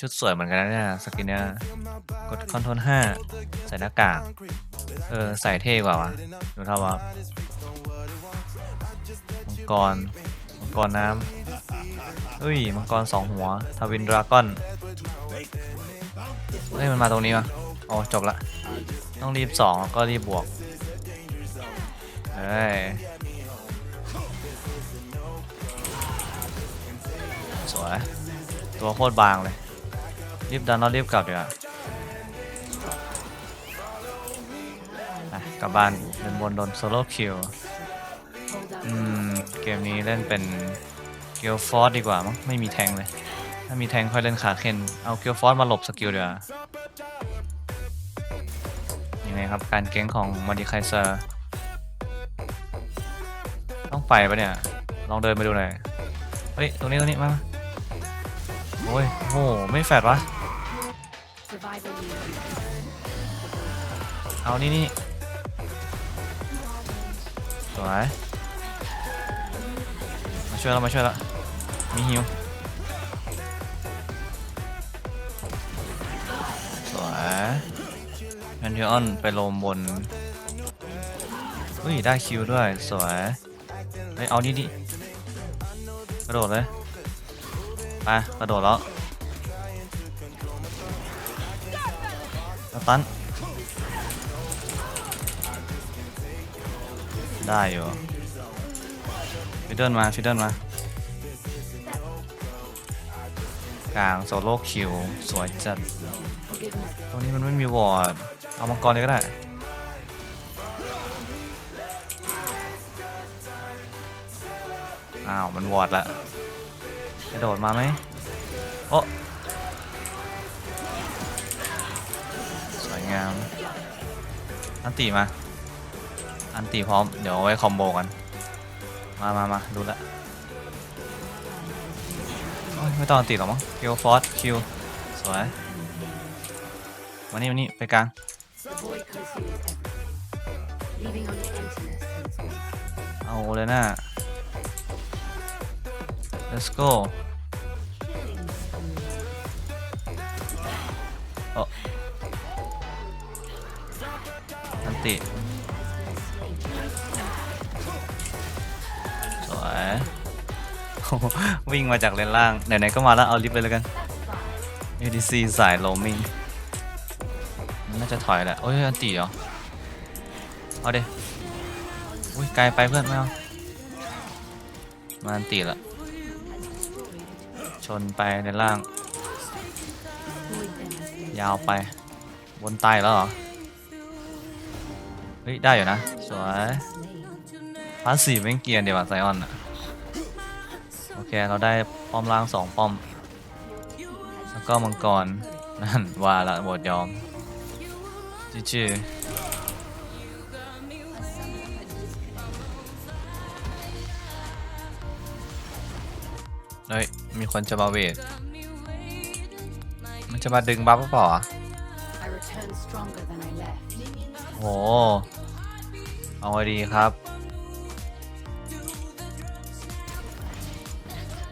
ชุดสวยเหมือนกันนะเนี่ยสกินเนี่ยกดคอนโทรลห้าใส่หน้ากาก เออ ใส่เท่กว่าวะดูเท่าว่ามังกร มังกรน้ำเฮ้ย มังกรสองหัว ทวินดราก้อนเฮ้ย มันมาตรงนี้วะอ๋อจบละ ต้องรีบสองแล้วก็รีบบวก เฮ้ย สวย ตัวโคตรบางเลย รีบดันแล้วรีบกลับดีกว่ากลับบ้านเดินบนโดนโซโล่คิวอืม เกมนี้เล่นเป็นเกียวฟอร์ดีกว่ามั้งไม่มีแทงเลย ถ้ามีแทงค่อยเล่นขาเคนเอาเกียวฟอร์มาหลบสกิลดีกว่ายังไงครับการเก้งของมาดิไคเซอร์ต้องไปปะเนี่ย ลองเดินไปดูหน่อย เฮ้ย ตรงนี้ตรงนี้มา โอ้ยโหไม่แฟดวะ เอานี่นี่สวยมาช่วยแล้วมาช่วยแล้วมีฮิวสวยแพนเทออนไปลมบนอุ้ยได้คิวด้วย สวยเฮ้ยเอานี่ดิกระโดดเลย ไปกระโดดแล้วตันได้อยู่ฟิดเดิลมาฟิดเดิลมากลางโซโล่คิว สวยจัดตรงนี้มันไม่มีวอร์ด เอามังกรเลยก็ได้อ้าว มันวอร์ดละ กระโดดมาไหมโอ้สวยงาม อันตีมา อันตีพร้อม เดี๋ยวไว้คอมโบกัน มามามาดูละไม่ต้องอันตีหรอกมั้งคิวฟอสคิวสวยมานี่มานี่ไปกลางเอาเลยนะ let's go โอ้อันติสวยวิ่งมาจากเลนล่าง ไหนๆก็มาแล้วเอาลิฟต์เลยแล้วกัน ADC สายโลมิงนน่าจะถอยแหละโอ้ยอันตีเหรอ เอาเดอุ้ยไกลไปเพื่อนไม่เอา มาอันตีละ ชนไปในล่าง ยาวไป บนใต้แล้วเหรอ เฮ้ย ได้อยู่นะ สวยพาสซีฟแม่งเกรียนเดี๋ยวว่ะไซออนอะโอเค เราได้ป้อมล่างสองป้อม แล้วก็มังกร นั่น ว่าละบทยอมจิจิเฮ้ย มีคนจะมาเวท จะมาดึงบัฟหรือเปล่าอะ I return stronger than I left. โห เอาไว้ดีครับ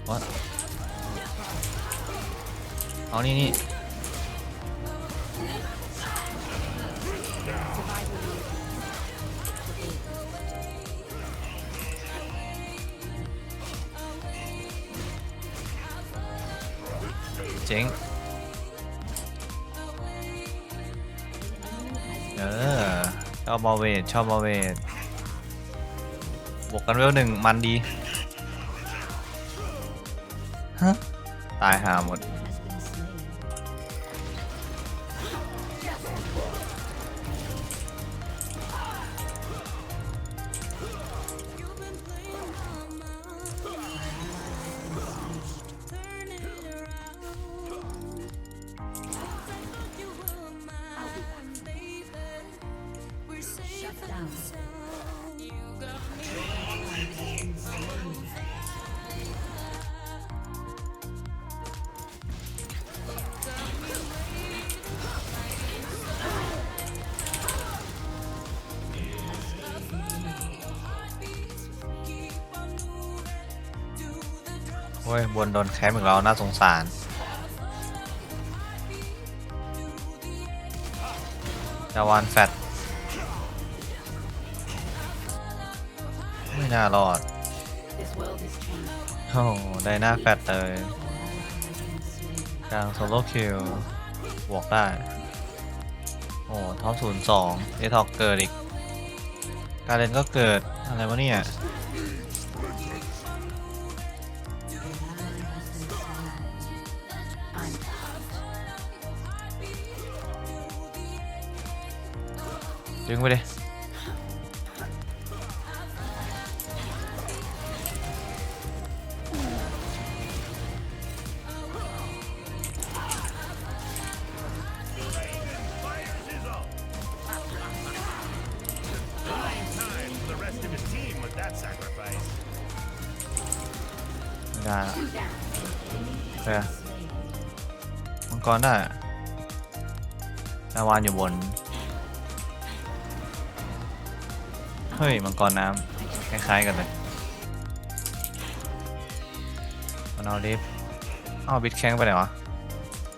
วะเอานี่นี่เจ๋ง เออชอบบอลเวทชอบบอลเวทบวกกันเวลหนึ่งมันดี ฮะ ตายหาหมด ว้ยบนโดนแคมป์อีกแล้วน่าสงสารดาวานแฟตไม่น่ารอด โอ้ได้หน้าแฟตเลยกลางโซโล่คิวบวกได้ โอ้ท็อปศูนย์สองเอทอกเกิดอีก การเล่นก็เกิด อะไรวะเนี่ย ดึงไปเลยได้ละเออมังกรได้ลาวานอยู่บน ฮ้ย มังกรน้ำคล้ายๆกันเลยมันเอาลิฟต์เอาบิดแข้งไปไหนวะ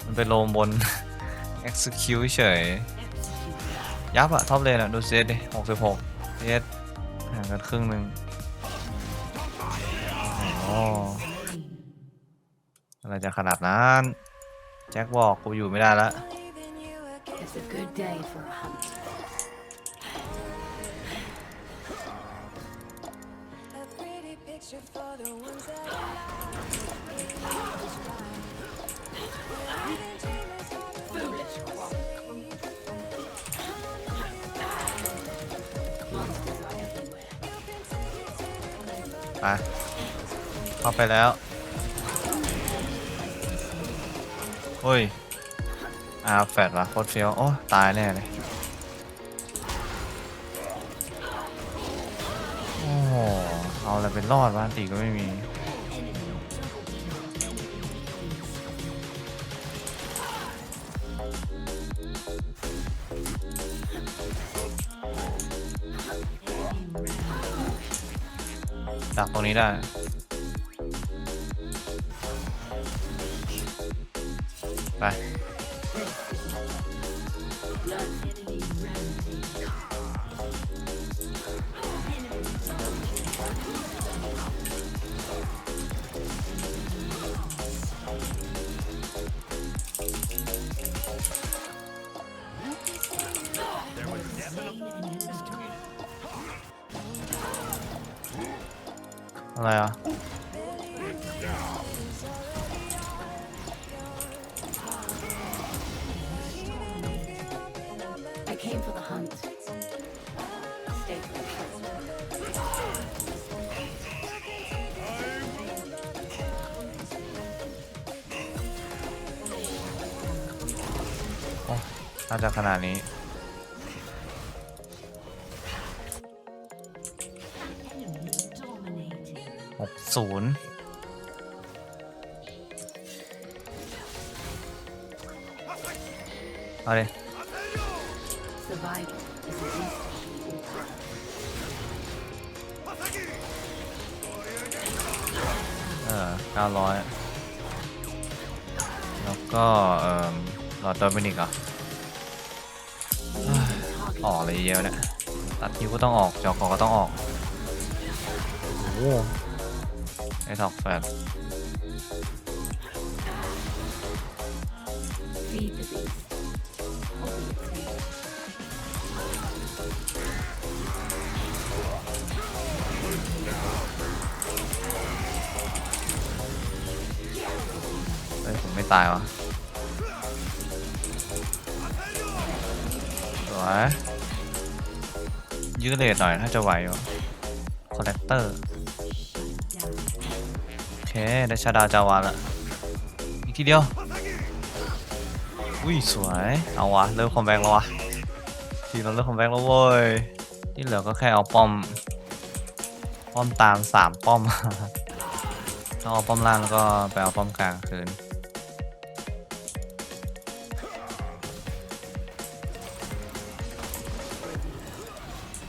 มันไปโลมบน execute เฉย ยับอะท็อปเลนอะดูเซตดิหกสิบหกเซตห่างกันครึ่งหนึ่งโอ้อะไรจะขนาดนั้น แจ็คบอกกูอยู่ไม่ได้ละ ไปเข้าไปแล้วเฮ้ยอาแฟดวะโคตรเฟี้ยว โอ้ ตายแน่เลย เอาอะไรเป็นรอดวะตีก็ไม่มี ดักตรงนี้ได้ ไป อะไรอ่ะ I came for the hunt. Stay for the hunt. โอ้น่าจะขนาดนี้ กศูนย์เอาเลย Survival is a beast. เออเก้าร้อยแล้วก็เอ่อหลอดโดมินิกเหรอะออกอะไรเยอะเนี่ยตัดคิวก็ต้องออก จอกอก็ต้องออกโอ้โห ไอ้ท็อกแฟดเฮ้ยผมไม่ตายวะสวยยืดเลทหน่อยถ้าจะไหวอยู่คอลเลกเตอร์ ได้ชาดาจาวาละอีกทีเดียว อุ้ยสวย เอาวะ เริ่มคอมแบ็กแล้ววะ ทีเราเริ่มคอมแบ็กแล้วเว้ย ที่เหลือก็แค่เอาป้อม ป้อมตามสามป้อมถ้าเอาป้อมล่างแล้วก็ไปเอาป้อมกลางคืน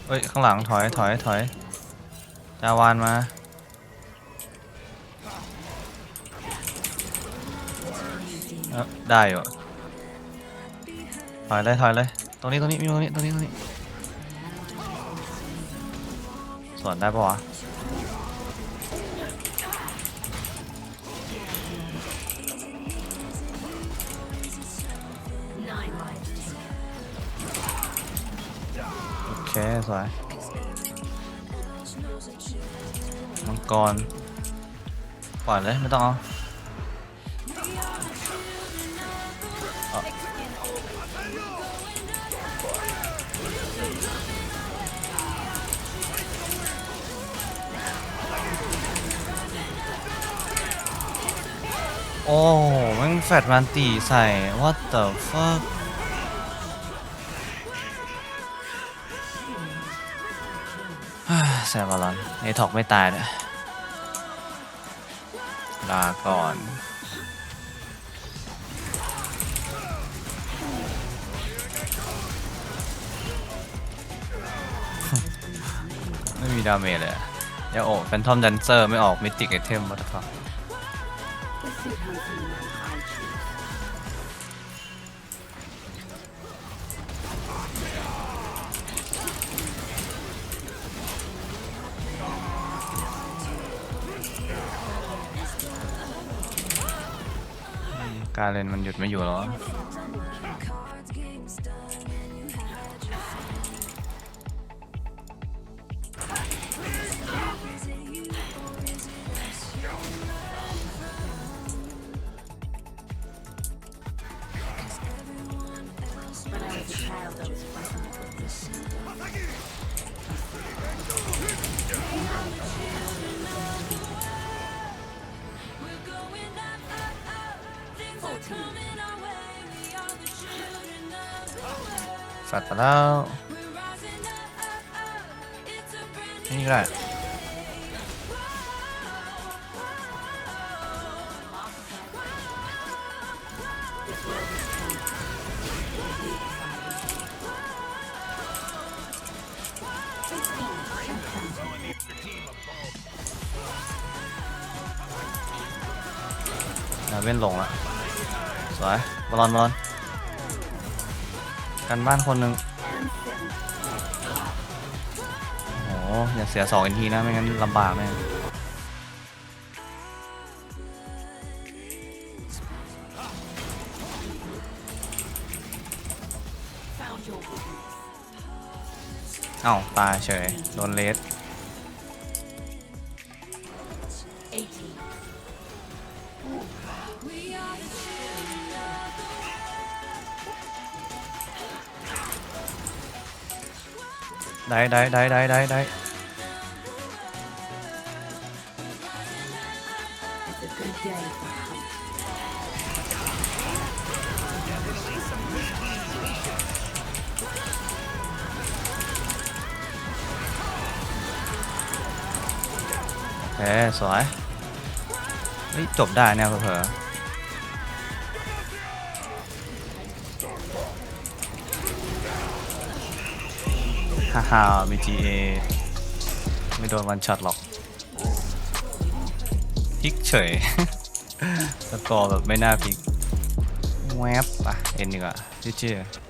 เฮ้ย ข้างหลังถอยถอยถอยจาวานมา ได้อยู่ถอยเลยถอยเลย ตรงนี้ตรงนี้มีตรงนี้ตรงนี้ตรงนี้สวนได้ปะวะโอเคสวยมังกรปล่อยเลยไม่ต้องอาเอา โอ้แม่งแฟดมันตีใส่ what the fuck แซมบอลอนเอทอกไม่ตายเลยลาก่อนไม่มีดาเมจเลยอย่าโอ้แฟนทอมดันเซอร์ไม่ออกมิติกไอเทมวัตถุ การเล่นมันหยุดไม่อยู่แล้วอ สัตว์แล้วนี่ก็ได้เว้นลงละ สวยบอลลอนบอลลอนกันบ้านคนหนึ่งโอ้อย่าเสียสองอีกทีนะ ไม่งั้นลำบากแน่เอ้าตายเฉย โดนเลส ได้ได้ได้ได้ได้ได้ It's a good day for a hunt. โอเคสวยเฮ้ยจบได้เนี่ยเอๆฮ่าฮ่ามี GA ไม่โดนวันช็อตหรอกพลิกเฉย สกอร์แบบไม่น่าพลิกแวบอะ เอ็นดีกว่าเจ๊